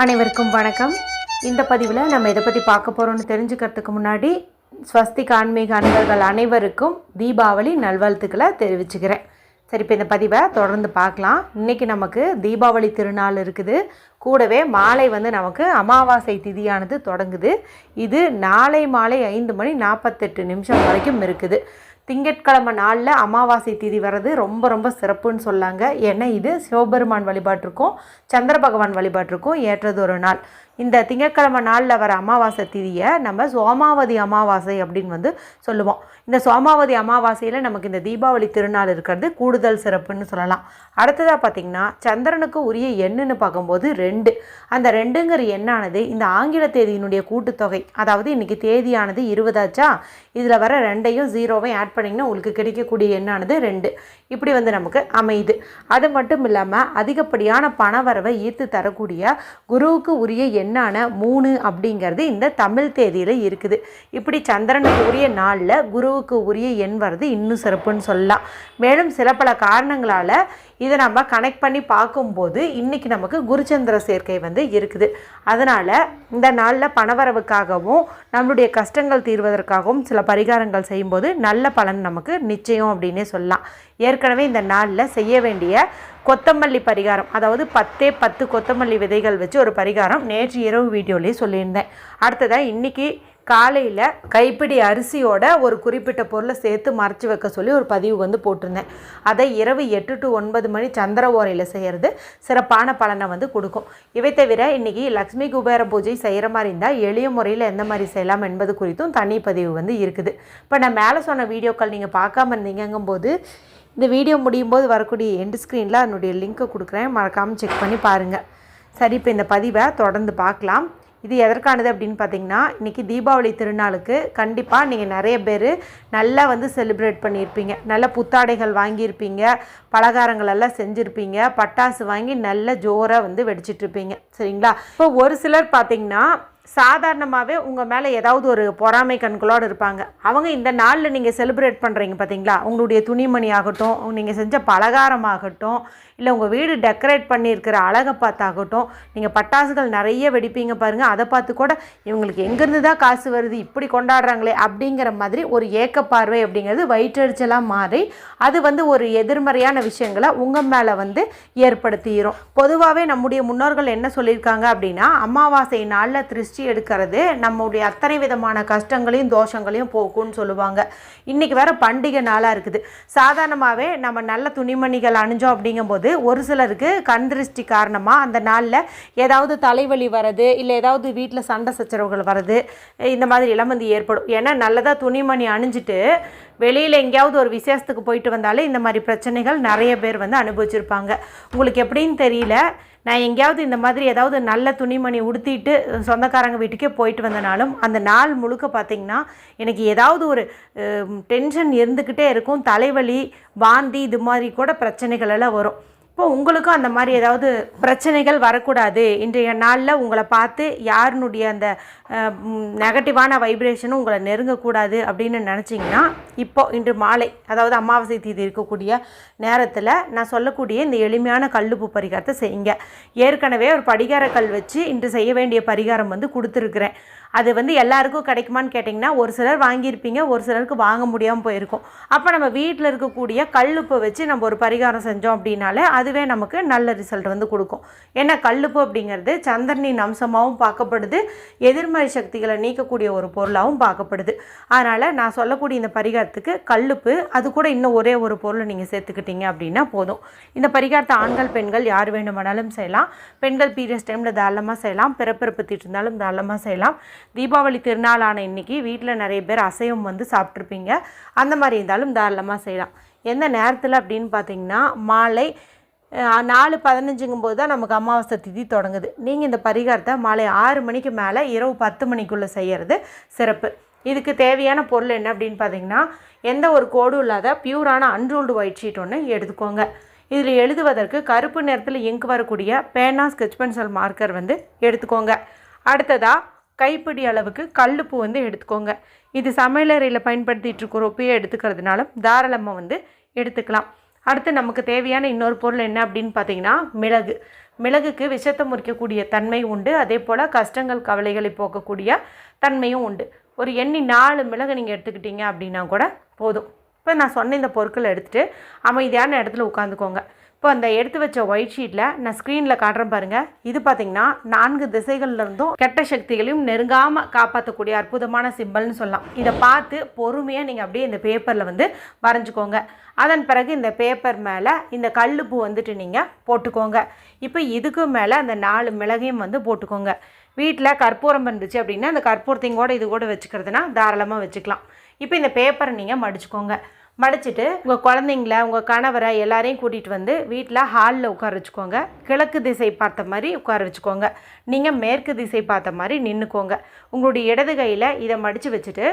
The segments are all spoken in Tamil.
அனைவருக்கும் வணக்கம். இந்த பதிவில் நம்ம எதை பற்றி பார்க்க போகிறோம்னு தெரிஞ்சுக்கிறதுக்கு முன்னாடி ஸ்வஸ்திக் ஆன்மீக அன்பர்கள் அனைவருக்கும் தீபாவளி நல்வாழ்த்துக்களை தெரிவிச்சுக்கிறேன். சரி இப்போ இந்த பதிவை தொடர்ந்து பார்க்கலாம். இன்றைக்கி நமக்கு தீபாவளி திருநாள் இருக்குது. கூடவே மாலை வந்து நமக்கு அமாவாசை திதியானது தொடங்குது. இது நாளை மாலை ஐந்து மணி நாற்பத்தெட்டு நிமிஷம் வரைக்கும் இருக்குது. திங்கட்கிழமை நாளில் அமாவாசை திதி வர்றது ரொம்ப ரொம்ப சிறப்புன்னு சொல்லாங்க. ஏன்னா இது? சிவபெருமான் வழிபாட்டிற்கும் சந்திர பகவான் வழிபாட்டிற்கும் ஏற்றது ஒரு நாள். இந்த திங்கட்கிழமை நாளில் வர அமாவாசை திதியை நம்ம சோமாவதி அமாவாசை அப்படின்னு வந்து சொல்லுவோம். இந்த சோமாவதி அமாவாசையில் நமக்கு இந்த தீபாவளி திருநாள் இருக்கிறது கூடுதல் சிறப்புன்னு சொல்லலாம். அடுத்ததாக பார்த்திங்கன்னா சந்திரனுக்கு உரிய எண்ணுன்னு பார்க்கும்போது ரெண்டு. அந்த ரெண்டுங்கிற எண்ணானது இந்த ஆங்கில தேதியினுடைய கூட்டுத்தொகை அதாவது இன்றைக்கி தேதியானது இருபதாச்சா இதில் வர ரெண்டையும் ஜீரோவையும் ஆட் பண்ணிங்கன்னா உங்களுக்கு கிடைக்கக்கூடிய எண்ணானது ரெண்டு. இப்படி வந்து நமக்கு அமையுது. அது மட்டும் இல்லாமல் அதிகப்படியான பணவரவை ஈர்த்து தரக்கூடிய குருவுக்கு உரிய எண்ணான மூணு அப்படிங்கிறது இந்த தமிழ் தேதியில் இருக்குது. இப்படி சந்திரனுக்கு உரிய நாளில் குருவுக்கு உரிய எண் வர்றது இன்னும் சிறப்புன்னு சொல்லலாம். மேலும் சில பல காரணங்களால் இதை நம்ம கனெக்ட் பண்ணி பார்க்கும்போது இன்றைக்கி நமக்கு குருச்சந்திர சேர்க்கை வந்து இருக்குது. அதனால் இந்த நாளில் பணவரவுக்காகவும் நம்மளுடைய கஷ்டங்கள் தீர்வதற்காகவும் சில பரிகாரங்கள் செய்யும்போது நல்ல பலன் நமக்கு நிச்சயம் அப்படின்னே சொல்லலாம். ஏற்கனவே இந்த நாளில் செய்ய வேண்டிய கொத்தமல்லி பரிகாரம் அதாவது பத்தே பத்து கொத்தமல்லி விதைகள் வச்சு ஒரு பரிகாரம் நேற்று இரவு வீடியோலேயே சொல்லியிருந்தேன். அடுத்ததாக இன்றைக்கி காலையில் கைப்பிடி அரிசியோட ஒரு குறிப்பிட்ட பொருளை சேர்த்து மறைச்சி வைக்க சொல்லி ஒரு பதிவு வந்து போட்டிருந்தேன். அதை இரவு எட்டு டு ஒன்பது மணி சந்திர ஓரையில் செய்கிறது சிறப்பான பலனை வந்து கொடுக்கும். இவை தவிர இன்றைக்கி லக்ஷ்மி குபேர பூஜை செய்கிற மாதிரி இருந்தால் எளிய முறையில் எந்த மாதிரி செய்யலாம் என்பது குறித்தும் தனி பதிவு வந்து இருக்குது. இப்போ நான் மேலே சொன்ன வீடியோக்கள் நீங்கள் பார்க்காம இருந்தீங்கும்போது இந்த வீடியோ முடியும் போது வரக்கூடிய எண்டு ஸ்க்ரீனில் அதனுடைய லிங்க்கை கொடுக்குறேன். மறக்காமல் செக் பண்ணி பாருங்கள் சரி இப்போ இந்த பதிவை தொடர்ந்து பார்க்கலாம். இது எதற்கானது அப்படின்னு பார்த்தீங்கன்னா இன்றைக்கி தீபாவளி திருநாளுக்கு கண்டிப்பாக நீங்கள் நிறைய பேர் நல்லா வந்து செலிப்ரேட் பண்ணியிருப்பீங்க. நல்ல புத்தாடைகள் வாங்கியிருப்பீங்க பலகாரங்கள் எல்லாம் செஞ்சுருப்பீங்க பட்டாசு வாங்கி நல்ல ஜோராக வந்து வெடிச்சிட்ருப்பீங்க சரிங்களா? இப்போ ஒரு சிலர் பார்த்தீங்கன்னா சாதாரணமாகவே உங்கள் மேலே ஏதாவது ஒரு பொறாமை கண்களோடு இருப்பாங்க. அவங்க இந்த நாளில் நீங்கள் செலிப்ரேட் பண்ணுறீங்க பார்த்தீங்களா உங்களுடைய துணிமணி ஆகட்டும் நீங்கள் செஞ்ச பலகாரம் ஆகட்டும் இல்லை உங்கள் வீடு டெக்கரேட் பண்ணியிருக்கிற அழகை பார்த்தாகட்டும் நீங்கள் பட்டாசுகள் நிறைய வெடிப்பீங்க பாருங்கள் அதை பார்த்து கூட இவங்களுக்கு எங்கேருந்து தான் காசு வருது இப்படி கொண்டாடுறாங்களே அப்படிங்கிற மாதிரி ஒரு ஏக்கப்பார்வை அப்படிங்கிறது வயிற்றெரிச்சலாக மாறி அது வந்து ஒரு எதிர்மறையான விஷயங்களை உங்கள் மேலே வந்து ஏற்படுத்திடும் பொதுவாகவே நம்முடைய முன்னோர்கள் என்ன சொல்லியிருக்காங்க அப்படின்னா அமாவாசை நாளில் திருஷ்டி எடுக்கிறது. நம்முடைய அத்தனை விதமான கஷ்டங்களையும் தோஷங்களையும் போக்கும்னு சொல்லுவாங்க. இன்றைக்கி வேறு பண்டிகை நாளாக இருக்குது. சாதாரணமாகவே நம்ம நல்ல துணிமணிகள் அணிஞ்சோம் அப்படிங்கும்போது ஒரு சிலருக்கு கண் திருஷ்டி காரணமாக அந்த நாளில் ஏதாவது தலைவலி வர்றது இல்லை ஏதாவது வீட்டில் சண்டை சச்சரவுகள் வர்றது இந்த மாதிரி எல்லாம் வந்து ஏற்படும். ஏன்னா நல்லதாக துணிமணி அணிஞ்சிட்டு வெளியில் எங்கேயாவது ஒரு விசேஷத்துக்கு போயிட்டு வந்தாலே இந்த மாதிரி பிரச்சனைகள் நிறைய பேர் வந்து அனுபவிச்சிருப்பாங்க. உங்களுக்கு எப்படின்னு தெரியல. நான் எங்கேயாவது இந்த மாதிரி ஏதாவது நல்ல துணிமணி உடுத்திட்டு சொந்தக்காரங்க வீட்டுக்கே போயிட்டு வந்தனாலும் அந்த நாள் முழுக்க பார்த்திங்கன்னா எனக்கு ஏதாவது ஒரு டென்ஷன் இருந்துக்கிட்டே இருக்கும். தலைவலி வாந்தி இது மாதிரி கூட பிரச்சனைகள் எல்லாம் வரும். இப்போ உங்களுக்கும் அந்த மாதிரி ஏதாவது பிரச்சனைகள் வரக்கூடாது. இன்றைய நாளில் உங்களை பார்த்து யாருனுடைய அந்த நெகட்டிவான வைப்ரேஷனும் உங்களை நெருங்கக்கூடாது அப்படின்னு நினச்சிங்கன்னா இப்போ இன்று மாலை அதாவது அமாவாசை தீதி இருக்கக்கூடிய நேரத்தில் நான் சொல்லக்கூடிய இந்த எளிமையான கல்லுப்பு பரிகாரத்தை செய்யுங்க. ஏற்கனவே ஒரு படிகார கல் வச்சு இன்று செய்ய வேண்டிய பரிகாரம் வந்து கொடுத்துருக்குறேன். அது வந்து எல்லாருக்கும் கிடைக்குமான்னு கேட்டிங்கன்னா ஒரு சிலர் வாங்கியிருப்பீங்க ஒரு சிலருக்கு வாங்க முடியாமல் போயிருக்கும். அப்போ நம்ம வீட்டில் இருக்கக்கூடிய கல்லுப்பை வச்சு நம்ம ஒரு பரிகாரம் செஞ்சோம் அப்படின்னாலே அதுவே நமக்கு நல்ல ரிசல்ட் வந்து கொடுக்கும். ஏன்னா கல்லுப்பு அப்படிங்கிறது சந்திரனின் அம்சமாகவும் பார்க்கப்படுது எதிர்மறை சக்திகளை நீக்கக்கூடிய ஒரு பொருளாகவும் பார்க்கப்படுது. அதனால் நான் சொல்லக்கூடிய இந்த பரிகாரத்துக்கு கல்லுப்பு அது கூட இன்னும் ஒரே ஒரு பொருளை நீங்கள் சேர்த்துக்கிட்டீங்க அப்படின்னா போதும். இந்த பரிகாரத்தை ஆண்கள் பெண்கள் யார் வேண்டுமானாலும் செய்யலாம். பெண்கள் பீரியட்ஸ் டைமில் தாராளமாக செய்யலாம். பிறப்பிறப்பு இருந்தாலும் தாராளமாக செய்யலாம். தீபாவளி திருநாளான இன்னைக்கு வீட்டில் நிறைய பேர் அசைவம் வந்து சாப்பிட்ருப்பீங்க அந்த மாதிரி இருந்தாலும் தாராளமாக செய்யலாம். எந்த நேரத்தில் அப்படின்னு பார்த்தீங்கன்னா மாலை நாலு பதினஞ்சுங்கும் போது தான் நமக்கு அமாவாசை திதி தொடங்குது. நீங்கள் இந்த பரிகாரத்தை மாலை ஆறு மணிக்கு மேலே இரவு பத்து மணிக்குள்ளே செய்கிறது சிறப்பு. இதுக்கு தேவையான பொருள் என்ன அப்படின்னு பார்த்தீங்கன்னா எந்த ஒரு கோடும் இல்லாத பியூரான அன்ரோல்டு ஒயிட் ஷீட் ஒன்று எடுத்துக்கோங்க. இதில் எழுதுவதற்கு கருப்பு நிறத்தில் இங்கு வரக்கூடிய பேனா ஸ்கெச் பென்சில் மார்க்கர் வந்து எடுத்துக்கோங்க. அடுத்ததாக கைப்பிடி அளவுக்கு கல்லுப்பு வந்து எடுத்துக்கோங்க. இது சமையலறையில் பயன்படுத்திகிட்டு இருக்கிற உப்பையே எடுத்துக்கிறதுனால தாராளமாக வந்து எடுத்துக்கலாம். அடுத்து நமக்கு தேவையான இன்னொரு பொருள் என்ன அப்படின்னு பார்த்தீங்கன்னா மிளகு. மிளகுக்கு விஷத்தை முறிக்கக்கூடிய தன்மை உண்டு. அதே போல் கஷ்டங்கள் கவலைகளை போக்கக்கூடிய தன்மையும் உண்டு. ஒரு எண்ணி நாலு மிளகு நீங்கள் எடுத்துக்கிட்டீங்க அப்படின்னா கூட போதும். இப்போ நான் சொன்ன இந்த பொருட்களை எடுத்துகிட்டு அமைதியான இடத்துல உட்காந்துக்கோங்க. இப்போ அந்த எடுத்து வச்ச ஒயிட் ஷீட்டில் நான் ஸ்க்ரீனில் காட்டுறேன் பாருங்கள் இது பார்த்திங்கன்னா நான்கு திசைகள்ல இருந்தும் கெட்ட சக்திகளையும் நெருங்காமல் காப்பாற்றக்கூடிய அற்புதமான சிம்பல்னு சொல்லலாம். இதை பார்த்து பொறுமையாக நீங்கள் அப்படியே இந்த பேப்பரில் வந்து வரைஞ்சிக்கோங்க. அதன் பிறகு இந்த பேப்பர் மேலே இந்த கல்லுப்பு வந்துட்டு நீங்கள் போட்டுக்கோங்க. இப்போ இதுக்கு மேலே அந்த நாலு மிளகையும் வந்து போட்டுக்கோங்க. வீட்டில் கற்பூரம் இருந்துச்சு அப்படின்னா அந்த கற்பூரத்தையும் கூட இது கூட வச்சுக்கிறதுனா தாராளமாக வச்சுக்கலாம். இப்போ இந்த பேப்பரை நீங்கள் மடிச்சுக்கோங்க. மடிச்சிட்டு உங்கள் குழந்தைங்கள உங்கள் கணவரை எல்லாரையும் கூட்டிகிட்டு வந்து வீட்டில் ஹாலில் உட்கார வச்சுக்கோங்க. கிழக்கு திசை பார்த்த மாதிரி உட்கார வச்சுக்கோங்க. நீங்கள் மேற்கு திசை பார்த்த மாதிரி நின்றுக்கோங்க உங்களுடைய இடது கையில் இதை மடித்து வச்சுட்டு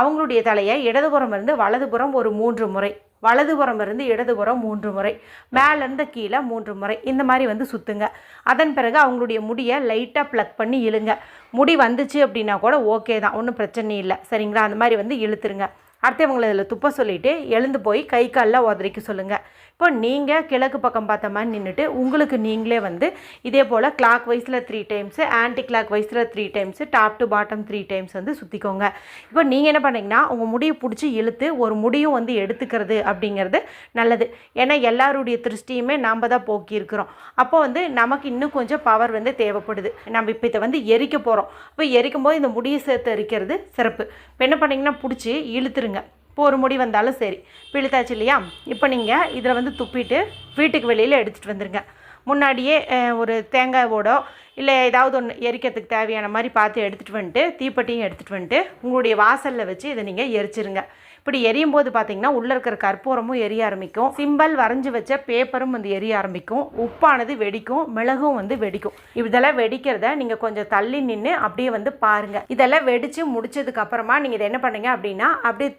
அவங்களுடைய தலையை இடதுபுறம் இருந்து வலதுபுறம் ஒரு மூன்று முறை. வலதுபுறம் இருந்து இடதுபுறம் மூன்று முறை. மேலேருந்து கீழே மூன்று முறை. இந்த மாதிரி வந்து சுற்றுங்க அதன் பிறகு அவங்களுடைய முடியை லைட்டாக ப்ளக் பண்ணி இழுங்க. முடி வந்துச்சு அப்படின்னா கூட ஓகே தான். ஒன்றும் பிரச்சனை இல்லை. சரிங்களா? அந்த மாதிரி வந்து இழுத்துருங்க. அடுத்து இவங்களை இதில் துப்ப சொல்லிவிட்டு எழுந்து போய் கை காலில் உதறிக்க சொல்லுங்கள் இப்போ நீங்கள் கிழக்கு பக்கம் பார்த்த மாதிரி நின்றுட்டு உங்களுக்கு நீங்களே வந்து இதே போல் கிளாக் வைஸில் த்ரீ டைம்ஸு ஆன்டி கிளாக் வைஸில் three times top to bottom three times வந்து சுற்றிக்கோங்க இப்போ நீங்கள் என்ன பண்ணிங்கன்னா உங்கள் முடியை பிடிச்சி இழுத்து ஒரு முடியும் வந்து எடுத்துக்கிறது அப்படிங்கிறது நல்லது. ஏன்னா எல்லாருடைய திருஷ்டியுமே நாம் தான் போக்கியிருக்கிறோம் அப்போ வந்து நமக்கு இன்னும் கொஞ்சம் பவர் வந்து தேவைப்படுது. நம்ம இப்போ இதை வந்து எரிக்க போகிறோம் இப்போ எரிக்கும் போது இந்த முடியை சேர்த்து எரிக்கிறது சிறப்பு. இப்போ என்ன பண்ணிங்கன்னா பிடிச்சி இழுத்துருங்க. இப்போ ஒரு முடி வந்தாலும் சரி. பிழுத்தாச்சு இல்லையா? இப்போ நீங்கள் இதில் வந்து துப்பிட்டு வீட்டுக்கு வெளியில் எடுத்துகிட்டு வந்துடுங்க முன்னாடியே ஒரு தேங்காயோடோ இல்லை ஏதாவது ஒன்று எரிக்கிறதுக்கு தேவையான மாதிரி பார்த்து எடுத்துகிட்டு வந்துட்டு தீப்பெட்டியும் எடுத்துகிட்டு வந்துட்டு உங்களுடைய வாசலில் வச்சு இதை நீங்கள் எரிச்சிருங்க. இப்படி எரியும் போது பார்த்தீங்கன்னா உள்ளே இருக்கிற கற்பூரமும் எரிய ஆரம்பிக்கும். சிம்பல் வரைஞ்சி வச்ச பேப்பரும் வந்து எரிய ஆரம்பிக்கும். உப்பானது வெடிக்கும். மிளகும் வந்து வெடிக்கும். இதெல்லாம் வெடிக்கிறத நீங்கள் கொஞ்சம் தள்ளி நின்று அப்படியே வந்து பாருங்கள் இதெல்லாம் வெடித்து முடிச்சதுக்கப்புறமா நீங்கள் இதை என்ன பண்ணுங்க அப்படின்னா அப்படியே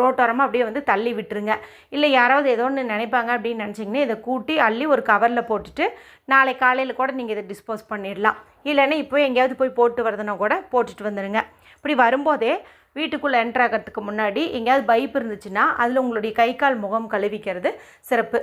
ரோட்டோரமாக அப்படியே வந்து தள்ளி விட்டுருங்க. இல்லை யாராவது ஏதோ ஒன்று நினைப்பாங்க அப்படின்னு நினச்சிங்கன்னா இதை கூட்டி அள்ளி ஒரு கவரில் போட்டுட்டு நாளை காலையில் கூட நீங்கள் இதை டிஸ்போஸ் பண்ணிடலாம். இல்லைன்னா இப்போ எங்கேயாவது போய் போட்டு வரதுனா கூட போட்டுட்டு வந்துடுங்க இப்படி வரும்போதே வீட்டுக்குள்ளே என்ட்ராகிறதுக்கு முன்னாடி எங்கேயாவது பைப் இருந்துச்சுன்னா அதில் உங்களுடைய கை கால் முகம் கழுவிக்கிறது சிறப்பு.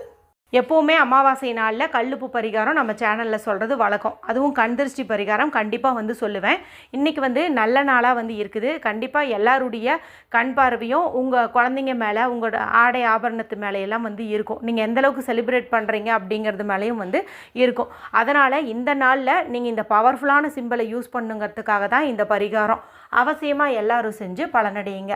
எப்போவுமே அமாவாசை நாளில் கல்லுப்பு பரிகாரம் நம்ம சேனலில் சொல்கிறது வழக்கம். அதுவும் கண்திருஷ்டி பரிகாரம் கண்டிப்பாக வந்து சொல்லுவேன். இன்றைக்கி வந்து நல்ல நாளாக வந்து இருக்குது. கண்டிப்பாக எல்லாருடைய கண் பார்வையும் உங்கள் குழந்தைங்க மேலே உங்களோட ஆடை ஆபரணத்து மேலே எல்லாம் வந்து இருக்கும். நீங்கள் எந்த அளவுக்கு செலிப்ரேட் பண்ணுறீங்க அப்படிங்கிறது மேலேயும் வந்து இருக்கும். அதனால் இந்த நாளில் நீங்கள் இந்த பவர்ஃபுல்லான சிம்பிளை யூஸ் பண்ணுங்கிறதுக்காக தான் இந்த பரிகாரம். அவசியமாக எல்லோரும் செஞ்சு பலனடையுங்க.